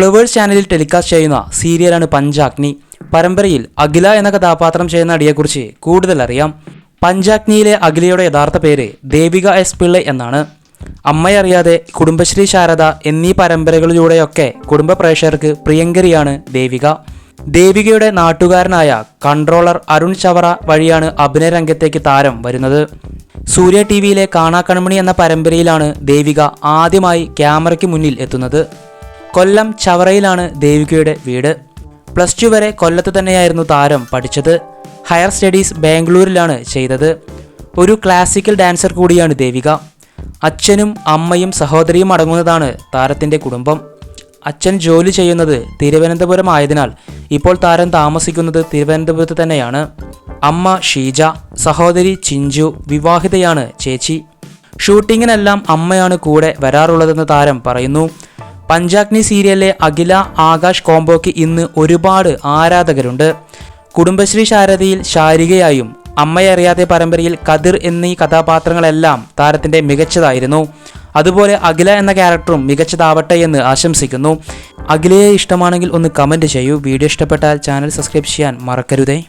Flowers ചാനലിൽ telecast ചെയ്യുന്ന സീരിയലാണ് പഞ്ചാഗ്നി. പരമ്പരയിൽ അഖില എന്ന കഥാപാത്രം ചെയ്യുന്ന നടിയെക്കുറിച്ച് കൂടുതൽ അറിയാം. പഞ്ചാഗ്നിയിലെ അഖിലയുടെ യഥാർത്ഥ പേര് ദേവിക എസ് പിള്ള എന്നാണ്. അമ്മയറിയാതെ കുടുംബശ്രീ ശാരദ എന്നീ പരമ്പരകളിലൂടെയൊക്കെ കുടുംബ പ്രേക്ഷകർക്ക് പ്രിയങ്കരിയാണ് ദേവിക. ദേവികയുടെ നാട്ടുകാരനായ കൺട്രോളർ അരുൺ ചവറ വഴിയാണ് അഭിനയ രംഗത്തേക്ക് താരം വരുന്നത്. സൂര്യ ടി വിയിലെ കാണാക്കൺമണി എന്ന പരമ്പരയിലാണ് ദേവിക ആദ്യമായി ക്യാമറയ്ക്ക് മുന്നിൽ എത്തുന്നത്. കൊല്ലം ചവറയിലാണ് ദേവികയുടെ വീട്. പ്ലസ് ടു വരെ കൊല്ലത്ത് തന്നെയായിരുന്നു താരം പഠിച്ചത്. ഹയർ സ്റ്റഡീസ് ബാംഗ്ലൂരിലാണ് ചെയ്തത്. ഒരു ക്ലാസിക്കൽ ഡാൻസർ കൂടിയാണ് ദേവിക. അച്ഛനും അമ്മയും സഹോദരിയും അടങ്ങുന്നതാണ് താരത്തിന്റെ കുടുംബം. അച്ഛൻ ജോലി ചെയ്യുന്നത് തിരുവനന്തപുരം ആയതിനാൽ ഇപ്പോൾ താരം താമസിക്കുന്നത് തിരുവനന്തപുരത്ത് തന്നെയാണ്. അമ്മ ഷീജ സഹോദരി ചിഞ്ചു വിവാഹിതയാണ് ചേച്ചി. ഷൂട്ടിങ്ങിനെല്ലാം അമ്മയാണ് കൂടെ വരാറുള്ളതെന്ന് താരം പറയുന്നു. പഞ്ചാഗ്നി സീരിയലിലെ അഖില ആകാശ് കോംബോയ്ക്ക് ഇന്ന് ഒരുപാട് ആരാധകരുണ്ട്. കുടുംബശ്രീ ശാരദയിൽ ശാരികയായും അമ്മയറിയാതെ പരമ്പരയിൽ കതിർ എന്നീ കഥാപാത്രങ്ങളെല്ലാം താരത്തിന്റെ മികച്ചതായിരുന്നു. അതുപോലെ അഖില എന്ന ക്യാരക്ടറും മികച്ചതാവട്ടെ എന്ന് ആശംസിക്കുന്നു. അഖിലയെ ഇഷ്ടമാണെങ്കിൽ ഒന്ന് കമന്റ് ചെയ്യൂ. വീഡിയോ ഇഷ്ടപ്പെട്ടാൽ ചാനൽ സബ്സ്ക്രൈബ് ചെയ്യാൻ മറക്കരുതേ.